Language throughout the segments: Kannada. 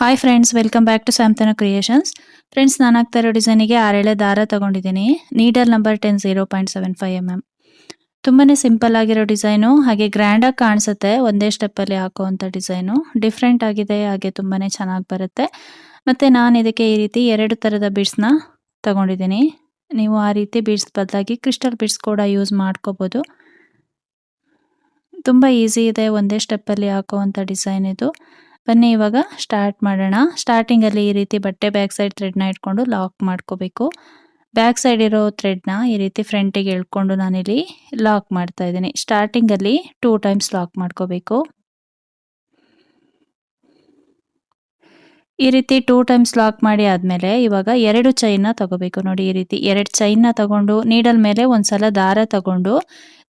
Hi friends welcome back to Samthana creations friends ನಾನು ಇರೋ ಡಿಸೈನಿಗೆ ಆರೇಳೆ ದಾರ ತಗೊಂಡಿದ್ದೀನಿ. Needle number ten zero point seven five M M ತುಂಬಾನೇ ಸಿಂಪಲ್ ಆಗಿರೋ ಡಿಸೈನು ಹಾಗೆ ಗ್ರ್ಯಾಂಡಾಗಿ ಕಾಣಿಸುತ್ತೆ. ಒಂದೇ ಸ್ಟೆಪ್ಪಲ್ಲಿ ಹಾಕುವಂಥ ಡಿಸೈನು ಡಿಫ್ರೆಂಟ್ ಆಗಿದೆ, ಹಾಗೆ ತುಂಬಾ ಚೆನ್ನಾಗಿ ಬರುತ್ತೆ. ಮತ್ತು ನಾನು ಇದಕ್ಕೆ ಈ ರೀತಿ ಎರಡು ಥರದ ಬೀಡ್ಸ್ನ ತಗೊಂಡಿದ್ದೀನಿ. ನೀವು ಆ ರೀತಿ ಬಿಡ್ಸ್ ಬದಲಾಗಿ ಕ್ರಿಸ್ಟಲ್ ಬಿಡ್ಸ್ ಕೂಡ ಯೂಸ್ ಮಾಡ್ಕೋಬೋದು. ತುಂಬ ಈಸಿ ಇದೆ, ಒಂದೇ ಸ್ಟೆಪ್ಪಲ್ಲಿ ಹಾಕುವಂಥ ಡಿಸೈನ್ ಇದು ಬನ್ನಿ, ಇವಾಗ ಸ್ಟಾರ್ಟ್ ಮಾಡೋಣ. ಸ್ಟಾರ್ಟಿಂಗಲ್ಲಿ ಈ ರೀತಿ ಬಟ್ಟೆ ಬ್ಯಾಕ್ ಸೈಡ್ ಥ್ರೆಡ್ನ ಇಟ್ಕೊಂಡು ಲಾಕ್ ಮಾಡ್ಕೋಬೇಕು. ಬ್ಯಾಕ್ ಸೈಡ್ ಇರೋ ಥ್ರೆಡ್ನ ಈ ರೀತಿ ಫ್ರಂಟಿಗೆ ಎಳ್ಕೊಂಡು ನಾನಿಲ್ಲಿ ಲಾಕ್ ಮಾಡ್ತಾ ಇದ್ದೀನಿ. ಸ್ಟಾರ್ಟಿಂಗಲ್ಲಿ ಟೂ ಟೈಮ್ಸ್ ಲಾಕ್ ಮಾಡ್ಕೋಬೇಕು. ಈ ರೀತಿ ಟೂ ಟೈಮ್ಸ್ ಲಾಕ್ ಮಾಡಿ ಆದಮೇಲೆ ಇವಾಗ ಎರಡು ಚೈನ್ನ ತಗೋಬೇಕು. ನೋಡಿ, ಈ ರೀತಿ ಎರಡು ಚೈನ್ನ ತಗೊಂಡು ನೀಡಲ್ ಮೇಲೆ ಒಂದ್ಸಲ ದಾರ ತಗೊಂಡು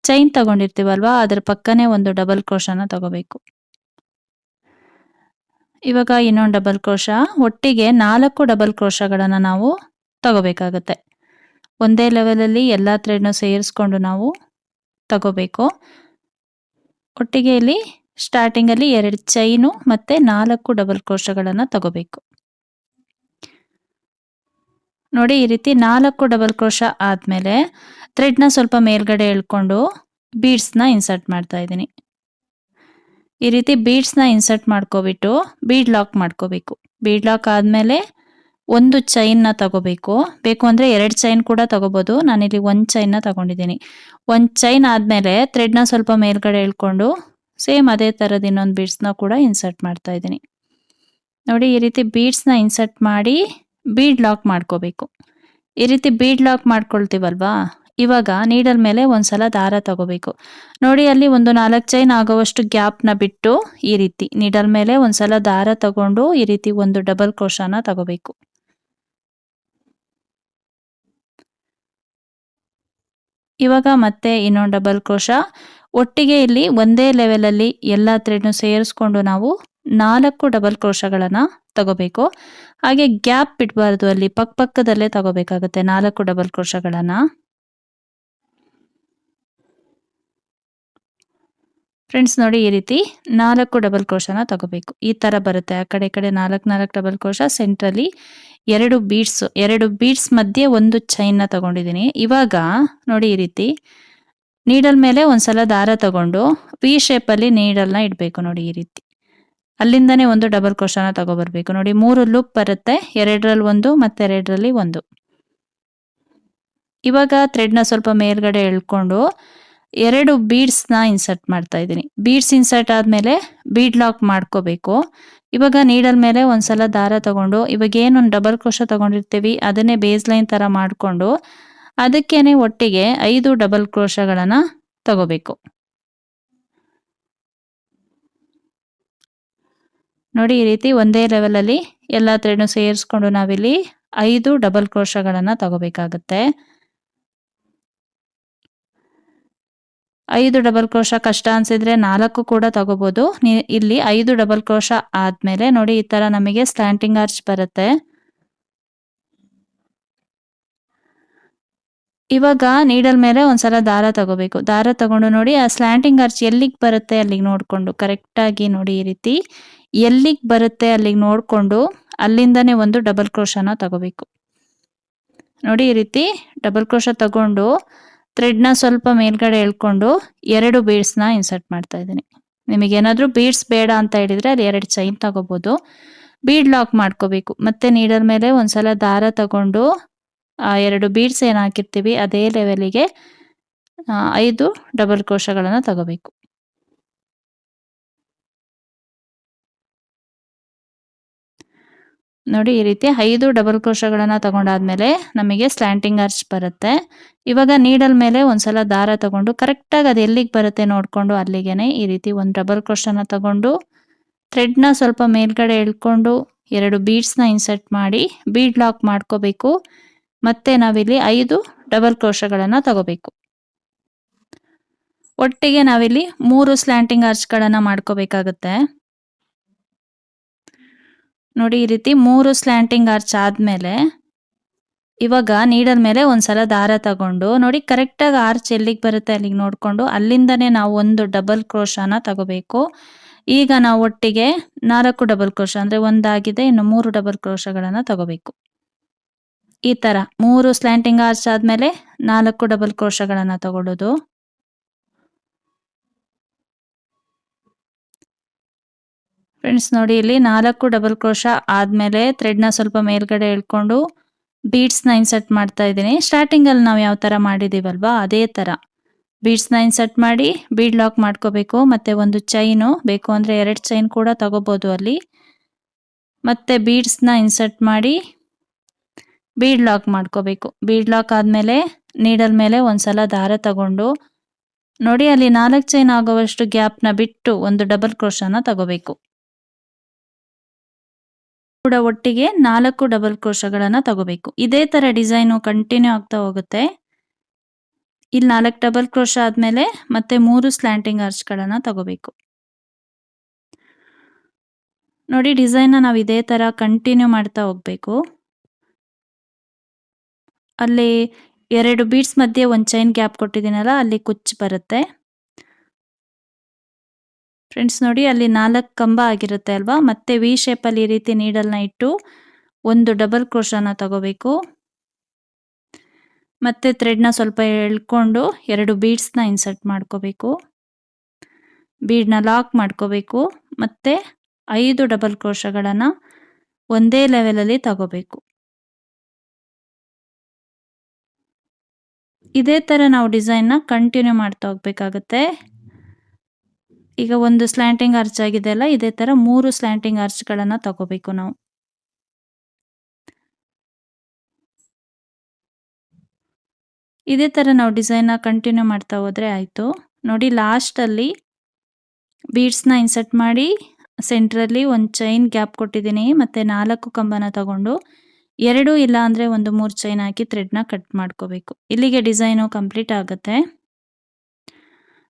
ಚೈನ್ ತಗೊಂಡಿರ್ತೀವಲ್ವಾ, ಅದ್ರ ಪಕ್ಕನೇ ಒಂದು ಡಬಲ್ ಕ್ರೋಶನ ತಗೋಬೇಕು. ಇವಾಗ ಇನ್ನೊಂದು ಡಬಲ್ ಕ್ರೋಶ ಒಟ್ಟಿಗೆ ನಾಲ್ಕು ಡಬಲ್ ಕ್ರೋಶಗಳನ್ನು ನಾವು ತಗೋಬೇಕಾಗತ್ತೆ. ಒಂದೇ ಲೆವೆಲಲ್ಲಿ ಎಲ್ಲ ಥ್ರೆಡ್ನ ಸೇರಿಸ್ಕೊಂಡು ನಾವು ತಗೋಬೇಕು. ಒಟ್ಟಿಗೆಯಲ್ಲಿ ಸ್ಟಾರ್ಟಿಂಗಲ್ಲಿ ಎರಡು ಚೈನು ಮತ್ತು ನಾಲ್ಕು ಡಬಲ್ ಕ್ರೋಶಗಳನ್ನು ತಗೋಬೇಕು. ನೋಡಿ ಈ ರೀತಿ ನಾಲ್ಕು ಡಬಲ್ ಕ್ರೋಶ ಆದಮೇಲೆ ಥ್ರೆಡ್ನ ಸ್ವಲ್ಪ ಮೇಲ್ಗಡೆ ಎಳ್ಕೊಂಡು ಬೀಡ್ಸ್ನ ಇನ್ಸರ್ಟ್ ಮಾಡ್ತಾ ಇದ್ದೀನಿ. ಈ ರೀತಿ ಬೀಡ್ಸ್ನ ಇನ್ಸರ್ಟ್ ಮಾಡ್ಕೋಬಿಟ್ಟು ಬೀಡ್ ಲಾಕ್ ಮಾಡ್ಕೋಬೇಕು. ಬೀಡ್ ಲಾಕ್ ಆದಮೇಲೆ ಒಂದು ಚೈನ್ನ ತಗೋಬೇಕು. ಬೇಕು ಅಂದರೆ ಎರಡು ಚೈನ್ ಕೂಡ ತಗೋಬೋದು. ನಾನಿಲ್ಲಿ ಒಂದು ಚೈನ್ನ ತಗೊಂಡಿದ್ದೀನಿ. ಒಂದು ಚೈನ್ ಆದಮೇಲೆ ಥ್ರೆಡ್ನ ಸ್ವಲ್ಪ ಮೇಲ್ಗಡೆ ಎಳ್ಕೊಂಡು ಸೇಮ್ ಅದೇ ಥರದ ಇನ್ನೊಂದು ಬೀಡ್ಸ್ನ ಕೂಡ ಇನ್ಸರ್ಟ್ ಮಾಡ್ತಾ ಇದ್ದೀನಿ. ನೋಡಿ ಈ ರೀತಿ ಬೀಡ್ಸ್ನ ಇನ್ಸರ್ಟ್ ಮಾಡಿ ಬೀಡ್ ಲಾಕ್ ಮಾಡ್ಕೋಬೇಕು. ಈ ರೀತಿ ಬೀಡ್ ಲಾಕ್ ಮಾಡ್ಕೊಳ್ತೀವಲ್ವಾ? ಇವಾಗ ನೀಡಲ್ ಮೇಲೆ ಒಂದ್ಸಲ ದಾರ ತಗೋಬೇಕು. ನೋಡಿ, ಅಲ್ಲಿ ಒಂದು ನಾಲ್ಕು ಚೈನ್ ಆಗೋವಷ್ಟು ಗ್ಯಾಪ್ನ ಬಿಟ್ಟು ಈ ರೀತಿ ನೀಡಲ್ ಮೇಲೆ ಒಂದ್ಸಲ ದಾರ ತಗೊಂಡು ಈ ರೀತಿ ಒಂದು ಡಬಲ್ ಕ್ರೋಶನ ತಗೋಬೇಕು. ಇವಾಗ ಮತ್ತೆ ಇನ್ನೊಂದು ಡಬಲ್ ಕ್ರೋಶ ಒಟ್ಟಿಗೆ ಇಲ್ಲಿ ಒಂದೇ ಲೆವೆಲಲ್ಲಿ ಎಲ್ಲ ಥ್ರೆಡ್ನು ಸೇರಿಸ್ಕೊಂಡು ನಾವು ನಾಲ್ಕು ಡಬಲ್ ಕ್ರೋಶಗಳನ್ನ ತಗೋಬೇಕು. ಹಾಗೆ ಗ್ಯಾಪ್ ಬಿಡಬಾರ್ದು ಅಲ್ಲಿ ಪಕ್ಕ ಪಕ್ಕದಲ್ಲೇ ತಗೋಬೇಕಾಗುತ್ತೆ ನಾಲ್ಕು ಡಬಲ್ ಕ್ರೋಶಗಳನ್ನ ಫ್ರೆಂಡ್ಸ್ ನೋಡಿ ಈ ರೀತಿ ನಾಲ್ಕು ಡಬಲ್ ಕ್ರೋಶನ ತಗೋಬೇಕು. ಈ ತರ ಬರುತ್ತೆ. ಆ ಕಡೆ ಕಡೆ ನಾಲ್ಕು ನಾಲ್ಕು ಡಬಲ್ ಕ್ರೋಶ ಸೆಂಟ್ರಲ್ಲಿ ಎರಡು ಬೀಡ್ಸ್ ಎರಡು ಬೀಡ್ಸ್ ಮಧ್ಯೆ ಒಂದು ಚೈನ್ನ ತಗೊಂಡಿದ್ದೀನಿ. ಇವಾಗ ನೋಡಿ ಈ ರೀತಿ ನೀಡಲ್ ಮೇಲೆ ಒಂದ್ಸಲ ದಾರ ತಗೊಂಡು ವಿ ಶೇಪಲ್ಲಿ ನೀಡಲ್ನ ಇಡಬೇಕು ನೋಡಿ ಈ ರೀತಿ. ಅಲ್ಲಿಂದನೇ ಒಂದು ಡಬಲ್ ಕ್ರೋಶನ ತಗೋಬರ್ಬೇಕು. ನೋಡಿ ಮೂರು ಲುಪ್ ಬರುತ್ತೆ. ಎರಡರಲ್ಲಿ ಒಂದು ಮತ್ತೆ ಎರಡರಲ್ಲಿ ಒಂದು. ಇವಾಗ ಥ್ರೆಡ್ನ ಸ್ವಲ್ಪ ಮೇಲ್ಗಡೆ ಎಳ್ಕೊಂಡು ಎರಡು ಬೀಡ್ಸ್ನ ಇನ್ಸರ್ಟ್ ಮಾಡ್ತಾ ಇದ್ದೀನಿ. ಬೀಡ್ಸ್ ಇನ್ಸರ್ಟ್ ಆದಮೇಲೆ ಬೀಡ್ ಲಾಕ್ ಮಾಡ್ಕೋಬೇಕು. ಇವಾಗ ನೀಡಲ್ ಮೇಲೆ ಒಂದ್ಸಲ ದಾರ ತಗೊಂಡು, ಇವಾಗ ಏನೊಂದು ಡಬಲ್ ಕ್ರೋಶ ತಗೊಂಡಿರ್ತೀವಿ, ಅದನ್ನೇ ಬೇಸ್ ಲೈನ್ ಥರ ಮಾಡಿಕೊಂಡು, ಅದಕ್ಕೇನೆ ಒಟ್ಟಿಗೆ ಐದು ಡಬಲ್ ಕ್ರೋಶಗಳನ್ನು ತಗೋಬೇಕು. ನೋಡಿ, ಈ ರೀತಿ ಒಂದೇ ಲೆವೆಲಲ್ಲಿ ಎಲ್ಲ ಥ್ರೆಡ್ನು ಸೇರಿಸ್ಕೊಂಡು ನಾವಿಲ್ಲಿ ಐದು ಡಬಲ್ ಕ್ರೋಶಗಳನ್ನು ತಗೋಬೇಕಾಗತ್ತೆ. ಐದು ಡಬಲ್ ಕ್ರೋಶ ಕಷ್ಟ ಅನ್ಸಿದ್ರೆ ನಾಲ್ಕು ಕೂಡ ತಗೋಬಹುದು ಇಲ್ಲಿ ಐದು ಡಬಲ್ ಕ್ರೋಶ ಆದ್ಮೇಲೆ ನೋಡಿ ಈ ತರ ನಮಗೆ ಸ್ಲ್ಯಾಂಟಿಂಗ್ ಆರ್ಚ್ ಬರುತ್ತೆ. ಇವಾಗ ನೀಡಲ್ ಮೇಲೆ ಒಂದ್ಸಲ ದಾರ ತಗೋಬೇಕು. ದಾರ ತಗೊಂಡು ನೋಡಿ ಆ ಸ್ಲ್ಯಾಂಟಿಂಗ್ ಆರ್ಚ್ ಎಲ್ಲಿಗೆ ಬರುತ್ತೆ ಅಲ್ಲಿಗೆ ನೋಡ್ಕೊಂಡು ಕರೆಕ್ಟ್ ಆಗಿ ನೋಡಿ ಈ ರೀತಿ. ಎಲ್ಲಿಗೆ ಬರುತ್ತೆ ಅಲ್ಲಿಗೆ ನೋಡ್ಕೊಂಡು ಅಲ್ಲಿಂದನೇ ಒಂದು ಡಬಲ್ ಕ್ರೋಶನ ತಗೋಬೇಕು. ನೋಡಿ ಈ ರೀತಿ ಡಬಲ್ ಕ್ರೋಶ ತಗೊಂಡು ಥ್ರೆಡ್ನ ಸ್ವಲ್ಪ ಮೇಲ್ಗಡೆ ಎಳ್ಕೊಂಡು ಎರಡು ಬೀಡ್ಸ್ನ ಇನ್ಸರ್ಟ್ ಮಾಡ್ತಾ ಇದ್ದೀನಿ. ನಿಮಗೆ ಏನಾದರೂ ಬೀಡ್ಸ್ ಬೇಡ ಅಂತ ಹೇಳಿದ್ರೆ ಅಲ್ಲಿ ಎರಡು ಚೈನ್ ತಗೋಬೋದು. ಬೀಡ್ ಲಾಕ್ ಮಾಡ್ಕೋಬೇಕು. ಮತ್ತೆ ನೀಡಲ್ ಮೇಲೆ ಒಂದ್ಸಲ ದಾರ ತಗೊಂಡು, ಆ, ಎರಡು ಬೀಡ್ಸ್ ಏನು ಹಾಕಿರ್ತೀವಿ, ಅದೇ ಲೆವೆಲಿಗೆ ಐದು ಡಬಲ್ ಕೋಶಗಳನ್ನು ತಗೋಬೇಕು. ನೋಡಿ ಈ ರೀತಿ ಐದು ಡಬಲ್ ಕ್ರೋಶಗಳನ್ನು ತಗೊಂಡಾದ್ಮೇಲೆ ನಮಗೆ ಸ್ಲ್ಯಾಂಟಿಂಗ್ ಆರ್ಚ್ ಬರುತ್ತೆ. ಇವಾಗ ನೀಡಲ್ ಮೇಲೆ ಒಂದ್ಸಲ ದಾರ ತಗೊಂಡು ಕರೆಕ್ಟಾಗಿ ಅದು ಎಲ್ಲಿಗೆ ಬರುತ್ತೆ ನೋಡಿಕೊಂಡು ಅಲ್ಲಿಗೆನೆ ಈ ರೀತಿ ಒಂದು ಡಬಲ್ ಕ್ರೋಶನ ತಗೊಂಡು ಥ್ರೆಡ್ನ ಸ್ವಲ್ಪ ಮೇಲ್ಗಡೆ ಎಳ್ಕೊಂಡು ಎರಡು ಬೀಡ್ಸ್ನ ಇನ್ಸರ್ಟ್ ಮಾಡಿ ಬೀಡ್ ಲಾಕ್ ಮಾಡ್ಕೋಬೇಕು. ಮತ್ತೆ ನಾವಿಲ್ಲಿ ಐದು ಡಬಲ್ ಕ್ರೋಶಗಳನ್ನು ತಗೋಬೇಕು. ಒಟ್ಟಿಗೆ ನಾವಿಲ್ಲಿ ಮೂರು ಸ್ಲ್ಯಾಂಟಿಂಗ್ ಆರ್ಚ್ಗಳನ್ನು ಮಾಡ್ಕೋಬೇಕಾಗತ್ತೆ. ನೋಡಿ ಈ ರೀತಿ ಮೂರು ಸ್ಲ್ಯಾಂಟಿಂಗ್ ಆರ್ಚ್ ಆದಮೇಲೆ ಇವಾಗ ನೀಡಲ್ ಮೇಲೆ ಒಂದ್ಸಲ ದಾರ ತಗೊಂಡು ನೋಡಿ ಕರೆಕ್ಟಾಗಿ ಆರ್ಚ್ ಎಲ್ಲಿಗೆ ಬರುತ್ತೆ ಅಲ್ಲಿಗೆ ನೋಡಿಕೊಂಡು ಅಲ್ಲಿಂದನೇ ನಾವು ಒಂದು ಡಬಲ್ ಕ್ರೋಶನ ತಗೋಬೇಕು. ಈಗ ನಾವು ಒಟ್ಟಿಗೆ ನಾಲ್ಕು ಡಬಲ್ ಕ್ರೋಶ ಅಂದರೆ ಒಂದಾಗಿದೆ, ಇನ್ನು ಮೂರು ಡಬಲ್ ಕ್ರೋಶಗಳನ್ನು ತಗೋಬೇಕು. ಈ ಥರ ಮೂರು ಸ್ಲ್ಯಾಂಟಿಂಗ್ ಆರ್ಚ್ ಆದಮೇಲೆ ನಾಲ್ಕು ಡಬಲ್ ಕ್ರೋಶಗಳನ್ನು ತಗೊಳ್ಳೋದು. ಫ್ರೆಂಡ್ಸ್ ನೋಡಿ, ಇಲ್ಲಿ ನಾಲ್ಕು ಡಬಲ್ ಕ್ರೋಶ ಆದಮೇಲೆ ಥ್ರೆಡ್ನ ಸ್ವಲ್ಪ ಮೇಲ್ಗಡೆ ಎಳ್ಕೊಂಡು ಬೀಡ್ಸ್ನ ಇನ್ಸರ್ಟ್ ಮಾಡ್ತಾ ಇದ್ದೀನಿ. ಸ್ಟಾರ್ಟಿಂಗಲ್ಲಿ ನಾವು ಯಾವ ಥರ ಮಾಡಿದ್ದೀವಲ್ವಾ ಅದೇ ಥರ ಬೀಡ್ಸ್ನ ಇನ್ಸರ್ಟ್ ಮಾಡಿ ಬೀಡ್ ಲಾಕ್ ಮಾಡ್ಕೋಬೇಕು. ಮತ್ತು ಒಂದು ಚೈನು ಬೇಕು ಅಂದರೆ ಎರಡು ಚೈನ್ ಕೂಡ ತಗೋಬೋದು ಅಲ್ಲಿ. ಮತ್ತು ಬೀಡ್ಸ್ನ ಇನ್ಸರ್ಟ್ ಮಾಡಿ ಬೀಡ್ ಲಾಕ್ ಮಾಡ್ಕೋಬೇಕು. ಬೀಡ್ ಲಾಕ್ ಆದಮೇಲೆ ನೀಡಲ್ ಮೇಲೆ ಒಂದ್ಸಲ ದಾರ ತಗೊಂಡು, ನೋಡಿ, ಅಲ್ಲಿ ನಾಲ್ಕು ಚೈನ್ ಆಗೋವಷ್ಟು ಗ್ಯಾಪ್ನ ಬಿಟ್ಟು ಒಂದು ಡಬಲ್ ಕ್ರೋಶನ ತಗೋಬೇಕು. ಕೂಡ ಒಟ್ಟಿಗೆ ನಾಲ್ಕು ಡಬಲ್ ಕ್ರೋಶಗಳನ್ನು ತಗೋಬೇಕು. ಇದೇ ತರ ಡಿಸೈನು ಕಂಟಿನ್ಯೂ ಆಗ್ತಾ ಹೋಗುತ್ತೆ. ಇಲ್ಲಿ ನಾಲ್ಕು ಡಬಲ್ ಕ್ರೋಶ ಆದಮೇಲೆ ಮತ್ತೆ ಮೂರು ಸ್ಲ್ಯಾಂಟಿಂಗ್ ಅರ್ಚ್ಗಳನ್ನು ತಗೋಬೇಕು. ನೋಡಿ ಡಿಸೈನ್ನ ನಾವು ಇದೇ ತರ ಕಂಟಿನ್ಯೂ ಮಾಡ್ತಾ ಹೋಗ್ಬೇಕು. ಅಲ್ಲಿ ಎರಡು ಬೀಡ್ಸ್ ಮಧ್ಯೆ ಒಂದು ಚೈನ್ ಗ್ಯಾಪ್ ಕೊಟ್ಟಿದ್ದೀನಲ್ಲ, ಅಲ್ಲಿ ಕುಚ್ಚು ಬರುತ್ತೆ. ಫ್ರೆಂಡ್ಸ್ ನೋಡಿ, ಅಲ್ಲಿ ನಾಲ್ಕು ಕಂಬ ಆಗಿರುತ್ತೆ ಅಲ್ವಾ? ಮತ್ತೆ ವಿ ಶೇಪಲ್ಲಿ ಈ ರೀತಿ ನೀಡಲ್ನ ಇಟ್ಟು ಒಂದು ಡಬಲ್ ಕ್ರೋಶನ ತಗೋಬೇಕು. ಮತ್ತೆ ಥ್ರೆಡ್ನ ಸ್ವಲ್ಪ ಎಳ್ಕೊಂಡು ಎರಡು ಬೀಡ್ಸ್ನ ಇನ್ಸರ್ಟ್ ಮಾಡ್ಕೋಬೇಕು. ಬೀಡ್ನ ಲಾಕ್ ಮಾಡ್ಕೋಬೇಕು. ಮತ್ತೆ ಐದು ಡಬಲ್ ಕ್ರೋಶಗಳನ್ನು ಒಂದೇ ಲೆವೆಲಲ್ಲಿ ತಗೋಬೇಕು. ಇದೇ ಥರ ನಾವು ಡಿಸೈನ್ನ ಕಂಟಿನ್ಯೂ ಮಾಡ್ತಾ ಹೋಗ್ಬೇಕಾಗತ್ತೆ. ಈಗ ಒಂದು ಸ್ಲ್ಯಾಂಟಿಂಗ್ ಅರ್ಚ್ ಆಗಿದೆ ಅಲ್ಲ, ಇದೇ ತರ ಮೂರು ಸ್ಲ್ಯಾಂಟಿಂಗ್ ಅರ್ಚ್ಗಳನ್ನು ತಗೋಬೇಕು ನಾವು. ಇದೇ ತರ ನಾವು ಡಿಸೈನ್ ಕಂಟಿನ್ಯೂ ಮಾಡ್ತಾ ಹೋದ್ರೆ ಆಯ್ತು. ನೋಡಿ ಲಾಸ್ಟ್ ಅಲ್ಲಿ ಬೀಡ್ಸ್ನ ಇನ್ಸರ್ಟ್ ಮಾಡಿ ಸೆಂಟ್ರಲ್ಲಿ ಒಂದು ಚೈನ್ ಗ್ಯಾಪ್ ಕೊಟ್ಟಿದ್ದೀನಿ, ಮತ್ತೆ ನಾಲ್ಕು ಕಂಬನ ತಗೊಂಡು ಎರಡು ಇಲ್ಲ ಅಂದ್ರೆ ಒಂದು ಮೂರು ಚೈನ್ ಹಾಕಿ ಥ್ರೆಡ್ನ ಕಟ್ ಮಾಡ್ಕೋಬೇಕು. ಇಲ್ಲಿಗೆ ಡಿಸೈನು ಕಂಪ್ಲೀಟ್ ಆಗುತ್ತೆ.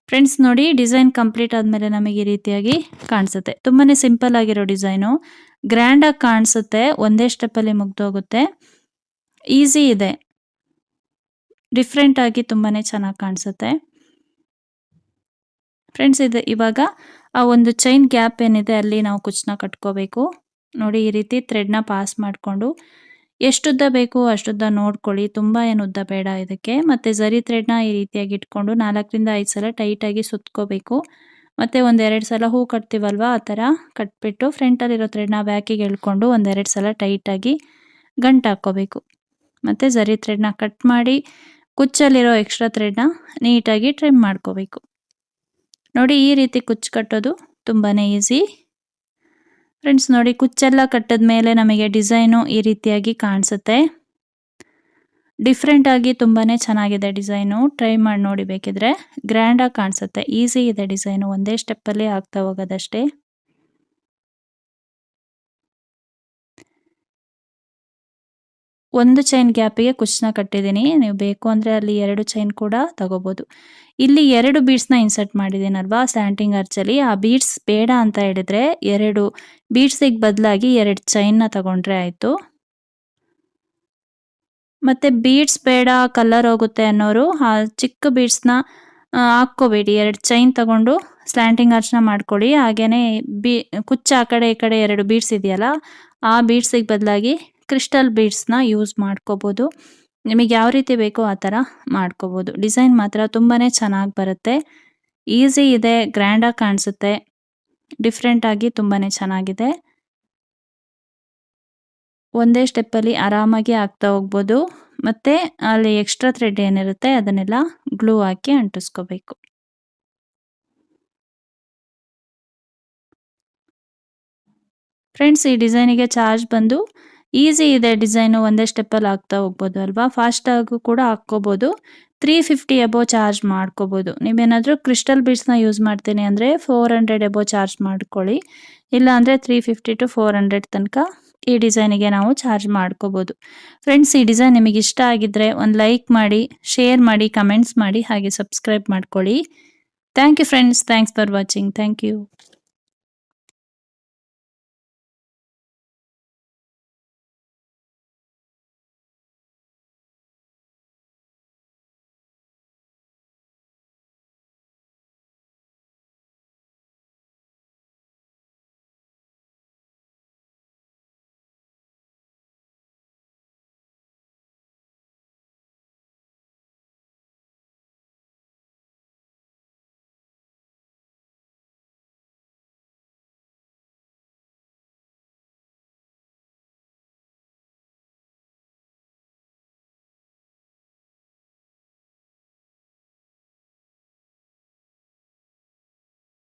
ಫ್ರೆಂಡ್ಸ್ ನೋಡಿ, ಡಿಸೈನ್ ಕಂಪ್ಲೀಟ್ ಆದಮೇಲೆ ನಮಗೆ ಈ ರೀತಿಯಾಗಿ ಕಾಣಿಸುತ್ತೆ. ತುಂಬಾನೇ ಸಿಂಪಲ್ ಆಗಿರೋ ಡಿಸೈನು. ಗ್ರ್ಯಾಂಡಾಗಿ ಕಾಣಿಸುತ್ತೆ, ಒಂದೇ ಸ್ಟೆಪ್ಪಲ್ಲಿ ಮುಗ್ದೋಗುತ್ತೆ. ಈಸಿ ಇದೆ. ಡಿಫ್ರೆಂಟ್ ಆಗಿ ತುಂಬಾನೇ ಚೆನ್ನಾಗಿ ಕಾಣಿಸುತ್ತೆ. ಫ್ರೆಂಡ್ಸ್, ಇದು ಇವಾಗ ಆ ಒಂದು ಚೈನ್ ಗ್ಯಾಪ್ ಏನಿದೆ ಅಲ್ಲಿ ನಾವು ಕುಚ್ಚನ್ನ ಕಟ್ಕೋಬೇಕು. ನೋಡಿ, ಈ ರೀತಿ ಥ್ರೆಡ್ನ ಪಾಸ್ ಮಾಡಿಕೊಂಡು ಎಷ್ಟುದ್ದ ಬೇಕು ಅಷ್ಟುದ್ದ ನೋಡ್ಕೊಳ್ಳಿ. ತುಂಬ ಏನು ಉದ್ದ ಬೇಡ ಇದಕ್ಕೆ. ಮತ್ತು ಝರಿ ಥ್ರೆಡ್ನ ಈ ರೀತಿಯಾಗಿ ಇಟ್ಕೊಂಡು ನಾಲ್ಕರಿಂದ ಐದು ಸಲ ಟೈಟಾಗಿ ಸುತ್ಕೋಬೇಕು. ಮತ್ತು ಒಂದೆರಡು ಸಲ ಹೂ ಕಟ್ತೀವಲ್ವ ಆ ಥರ ಕಟ್ಬಿಟ್ಟು ಫ್ರಂಟಲ್ಲಿರೋ ಥ್ರೆಡ್ನ ಬ್ಯಾಕಿಗೆ ಎಳ್ಕೊಂಡು ಒಂದೆರಡು ಸಲ ಟೈಟಾಗಿ ಗಂಟು ಹಾಕ್ಕೋಬೇಕು. ಮತ್ತು ಝರಿ ಥ್ರೆಡ್ನ ಕಟ್ ಮಾಡಿ ಕುಚ್ಚಲ್ಲಿರೋ ಎಕ್ಸ್ಟ್ರಾ ಥ್ರೆಡ್ನ ನೀಟಾಗಿ ಟ್ರಿಮ್ ಮಾಡ್ಕೋಬೇಕು. ನೋಡಿ ಈ ರೀತಿ ಕುಚ್ಚು ಕಟ್ಟೋದು ತುಂಬಾ ಈಸಿ ಫ್ರೆಂಡ್ಸ್ ನೋಡಿ, ಕುಚ್ಚೆಲ್ಲ ಕಟ್ಟದ ಮೇಲೆ ನಮಗೆ ಡಿಸೈನು ಈ ರೀತಿಯಾಗಿ ಕಾಣಿಸುತ್ತೆ. ಡಿಫ್ರೆಂಟ್ ಆಗಿ ತುಂಬಾ ಚೆನ್ನಾಗಿದೆ ಡಿಸೈನು. ಟ್ರೈ ಮಾಡಿ ನೋಡಿ ಬೇಕಿದ್ರೆ. ಗ್ರ್ಯಾಂಡಾಗಿ ಕಾಣಿಸುತ್ತೆ. ಈಸಿ ಇದೆ ಡಿಸೈನು. ಒಂದೇ ಸ್ಟೆಪ್ಪಲ್ಲಿ ಆಗ್ತಾ ಹೋಗೋದಷ್ಟೇ. ಒಂದು ಚೈನ್ ಗ್ಯಾಪಿಗೆ ಕುಚ್ಚನ್ನ ಕಟ್ಟಿದ್ದೀನಿ. ನೀವು ಬೇಕು ಅಂದರೆ ಅಲ್ಲಿ ಎರಡು ಚೈನ್ ಕೂಡ ತಗೋಬೋದು. ಇಲ್ಲಿ ಎರಡು ಬೀಡ್ಸ್ನ ಇನ್ಸರ್ಟ್ ಮಾಡಿದ್ದೀನಲ್ವಾ ಸ್ಯಾಂಟಿಂಗ್ ಅರ್ಚಲ್ಲಿ ಆ ಬೀಡ್ಸ್ ಬೇಡ ಅಂತ ಹೇಳಿದ್ರೆ ಎರಡು ಬೀಡ್ಸಿಗೆ ಬದಲಾಗಿ ಎರಡು ಚೈನ್ನ ತಗೊಂಡ್ರೆ ಆಯಿತು. ಮತ್ತು ಬೀಡ್ಸ್ ಬೇಡ ಕಲರ್ ಹೋಗುತ್ತೆ ಅನ್ನೋರು, ಆ ಚಿಕ್ಕ ಬೀಡ್ಸ್ನ ಹಾಕ್ಕೋಬೇಡಿ. ಎರಡು ಚೈನ್ ತಗೊಂಡು ಸ್ಲ್ಯಾಂಟಿಂಗ್ ಆರ್ಚ್ನ ಮಾಡ್ಕೊಳ್ಳಿ. ಹಾಗೆಯೇ ಬಿ, ಕುಚ್ಚ ಆ ಕಡೆ ಈ ಕಡೆ ಎರಡು ಬೀಡ್ಸ್ ಇದೆಯಲ್ಲ, ಆ ಬೀಡ್ಸಿಗೆ ಬದಲಾಗಿ ಕ್ರಿಸ್ಟಲ್ ಬೀಡ್ಸ್ನ ಯೂಸ್ ಮಾಡ್ಕೋಬೋದು. ನಿಮಗೆ ಯಾವ ರೀತಿ ಬೇಕೋ ಆ ಥರ ಮಾಡ್ಕೋಬೋದು. ಡಿಸೈನ್ ಮಾತ್ರ ತುಂಬಾ ಚೆನ್ನಾಗಿ ಬರುತ್ತೆ. ಈಸಿ ಇದೆ, ಗ್ರ್ಯಾಂಡಾಗಿ ಕಾಣಿಸುತ್ತೆ ಡಿಫ್ರೆಂಟಾಗಿ ತುಂಬಾ ಚೆನ್ನಾಗಿದೆ. ಒಂದೇ ಸ್ಟೆಪ್ಪಲ್ಲಿ ಆರಾಮಾಗಿ ಆಗ್ತಾ ಹೋಗ್ಬೋದು. ಮತ್ತು ಅಲ್ಲಿ ಎಕ್ಸ್ಟ್ರಾ ಥ್ರೆಡ್ ಏನಿರುತ್ತೆ ಅದನ್ನೆಲ್ಲ ಗ್ಲೂ ಹಾಕಿ ಅಂಟಿಸ್ಕೋಬೇಕು. ಫ್ರೆಂಡ್ಸ್, ಈ ಡಿಸೈನಿಗೆ ಚಾರ್ಜ್ ಬಂದು ಈಸಿ ಇದೆ ಡಿಸೈನು ಒಂದೇ ಸ್ಟೆಪ್ಪಲ್ಲಿ ಆಗ್ತಾ ಹೋಗ್ಬೋದು ಅಲ್ವಾ? ಫಾಸ್ಟಾಗೂ ಕೂಡ ಹಾಕ್ಕೋಬೋದು. ತ್ರೀ ಫಿಫ್ಟಿ ಎಬೋ ಚಾರ್ಜ್ ಮಾಡ್ಕೋಬೋದು. ನೀವೇನಾದರೂ ಕ್ರಿಸ್ಟಲ್ ಬೀಡ್ಸ್ನ ಯೂಸ್ ಮಾಡ್ತೀನಿ ಅಂದರೆ ಫೋರ್ ಹಂಡ್ರೆಡ್ ಎಬೋ ಚಾರ್ಜ್ ಮಾಡ್ಕೊಳ್ಳಿ. ಇಲ್ಲ ಅಂದರೆ three fifty to four hundred ತನಕ ಈ ಡಿಸೈನಿಗೆ ನಾವು ಚಾರ್ಜ್ ಮಾಡ್ಕೋಬೋದು. ಫ್ರೆಂಡ್ಸ್ ಈ ಡಿಸೈನ್ ನಿಮಗೆ ಇಷ್ಟ ಆಗಿದ್ರೆ ಒಂದು ಲೈಕ್ ಮಾಡಿ ಶೇರ್ ಮಾಡಿ ಕಮೆಂಟ್ಸ್ ಮಾಡಿ, ಹಾಗೆ ಸಬ್ಸ್ಕ್ರೈಬ್ ಮಾಡ್ಕೊಳ್ಳಿ. Thank you friends thanks for watching thank you